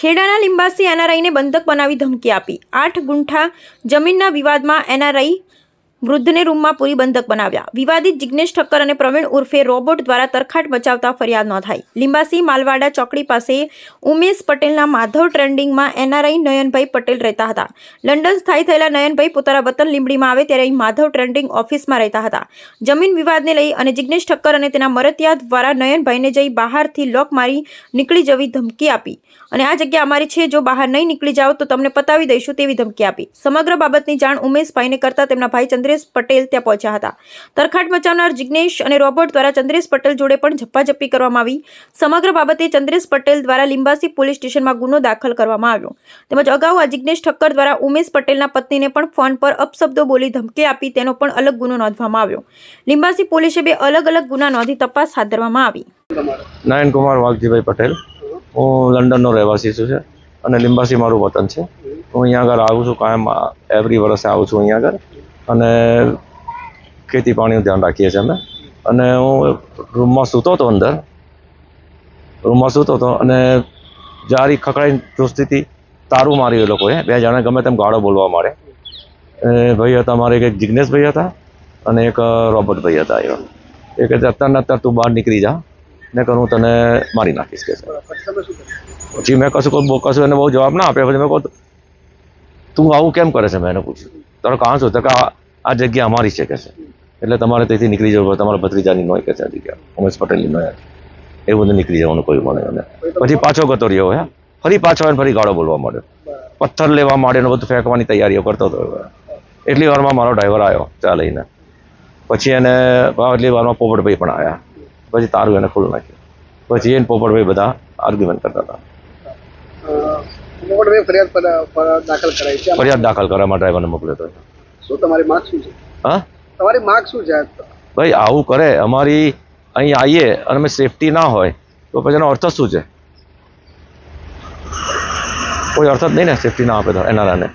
ખેડાના લિંબાસી એનઆરઆઈને બંધક બનાવી ધમકી આપી. આઠ ગુંઠા જમીનના વિવાદમાં એનઆરઆઈ વૃદ્ધને રૂમમાં પૂરી બંધક બનાવ્યા. વિવાદિત જિગ્નેશ ઠક્કર અને પ્રવીણ ઉર્ફે રોબોટ દ્વારા તરખાટ મચાવતા ફરિયાદ નોંધાઈ. લિંબાસી માલવાડા ચોકડી પાસે ઉમેશ પટેલના માધવ ટ્રેન્ડિંગમાં એનઆરઆઈ નયનભાઈ પટેલ રહેતા હતા. લંડન સ્થાયી થયેલા નયનભાઈ પોતાના વતન લીંબડીમાં આવે ત્યારે અહીં માધવ ટ્રેન્ડિંગ ઓફિસમાં રહેતા હતા. જમીન વિવાદને લઈ અને જિગ્નેશ ઠક્કર અને તેના મરતિયાદ દ્વારા નયનભાઈને જઈ બહારથી લોક મારી નીકળી જવી ધમકી આપી. અને આ જગ્યા અમારી છે, જો બહાર નહીં નીકળી જાઓ તો તમને પતાવી દઈશું તેવી ધમકી આપી. સમગ્ર બાબતની જાણ ઉમેશભાઈને કરતા તેમના ભાઈ ચંદ્રેશ પટેલ ત્યાં પહોંચ્યા હતા. તરખાટ મચાવનાર જિગ્નેશ અને રોબર્ટ દ્વારા ચંદ્રેશ પટેલ જોડે પણ ઝપ્પાઝપ્પી કરવામાં આવી. સમગ્ર બાબતે ચંદ્રેશ પટેલ દ્વારા લિંબાસી પોલીસ સ્ટેશનમાં ગુનો દાખલ કરવામાં આવ્યો. તેમજ અગાઉ આ જિગ્નેશ ઠક્કર દ્વારા ઉમેશ પટેલના પત્નીને પણ ફોન પર અપશબ્દો બોલી ધમકી આપી તેનો પણ અલગ ગુનો નોંધવામાં આવ્યો. લિંબાસી પોલીસે બે અલગ અલગ ગુના નોંધી તપાસ હાથ ધરવામાં આવી. નારાયણ કુમાર વાઘજીભાઈ પટેલ. હું લંડનનો રહેવાસી છું છે અને લિંબાસી મારું વતન છે. હું અહીંયા આગળ આવું છું કાયમ એવરી વર્ષે આવું છું અહીંયા આગળ. અને ખેતી પાણીનું ધ્યાન રાખીએ છીએ અમે. અને હું રૂમમાં સૂતો હતો અંદર. રૂમમાં સૂતો હતો અને જારી ખખડાઈને હતી, તારું માર્યું એ લોકોએ. બે જણા ગમે તેમ ગાળો બોલવા માંડે ભાઈ હતા મારે એક જિજ્ઞેશભાઈ હતા અને એક રોબર્ટભાઈ હતા એવા એ કહે અત્યારે અત્યારે તું બહાર નીકળી જા. ને કે હું તને મારી નાખીશ કે પછી મેં કશું કોઈ કશું એને બહુ જવાબ ના આપ્યો. પછી મેં કહું તું આવું કેમ કરે છે? મેં એને પૂછ્યું. તારો કાં શું કે આ જગ્યા અમારી છે કે છે? એટલે તમારે ત્યાંથી નીકળી જવું તમારા ભત્રીજાની નોય કે છે જગ્યા. ઉમેશ પટેલની નોય એવું બધું નીકળી જવાનું કોઈ મળે અને. પછી પાછો ગતો રહ્યો, હે? ફરી પાછો આવીને ફરી ગાળો બોલવા માંડ્યો. પથ્થર લેવા માંડ્યો ને બધું ફેંકવાની તૈયારીઓ કરતો હતો એટલી વારમાં મારો ડ્રાઈવર આવ્યો ચા લઈને પછી એને એટલી વારમાં પોપટભાઈ પણ આવ્યા. પછી તારું એને ખુલ્લું નાખ્યું. પછી એને પોપટભાઈ બધા આર્ગ્યુમેન્ટ કરતા હતા. ફરિયાદ દાખલ કરાઈ છે. ફરિયાદ દાખલ કરવા માટે ડ્રાઈવરને મોકલ્યો હતો શું તમારી માંગ શું છે? હા? તમારી માંગ શું છે ભાઈ આવું કરે અમારી અહીં આવીએ અને અમે સેફટી ના હોય તો પછી એનો અર્થ શું છે? કોઈ અર્થ જ નહીં ને સેફટી ના આપે તો એનારાને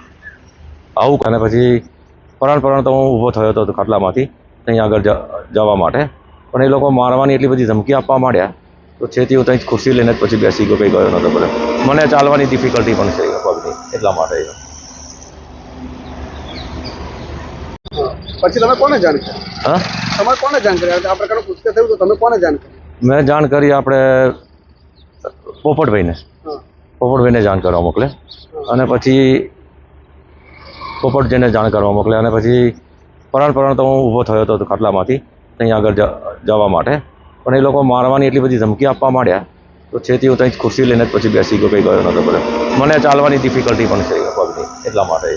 આવું અને પછી પરણ પરણ તો હું ઊભો થયો હતો ખાટલામાંથી અહીં આગળ જવા માટે. પણ એ લોકો મારવાની એટલી બધી ધમકી આપવા માંડ્યા. તો છેથી હું ત્યાં ખુરશી લઈને જ પછી બેસી ગયો કંઈ ગયો નહોતો બધે મને ચાલવાની ડિફિકલ્ટી પણ છે પગની એટલા માટે પછી તમે કોને જાણ કરી? હા? તમારે કોને જાણ કરી? આ પ્રકારનું પુસ્તક થયું તો તમે કોને જાણ કરી? મેં જાણ કરી આપણે પોપટભાઈને. પોપટભાઈને જાણ કરવા મોકલે. અને પછી પોપટજીને જાણ કરવા મોકલે. અને પછી પરાણ પરાણ તો હું ઊભો થયો હતો ખાટલામાંથી ત્યાં આગળ જવા માટે. પણ એ લોકો મારવાની એટલી બધી ધમકી આપવા માંડ્યા, તો છેથી હું ત્યાં ખુરશી લઈને જ પછી બેસી ગયો, કંઈ ગયો નહોતો બધે મને ચાલવાની ડિફિકલ્ટી પણ છે પગની એટલા માટે.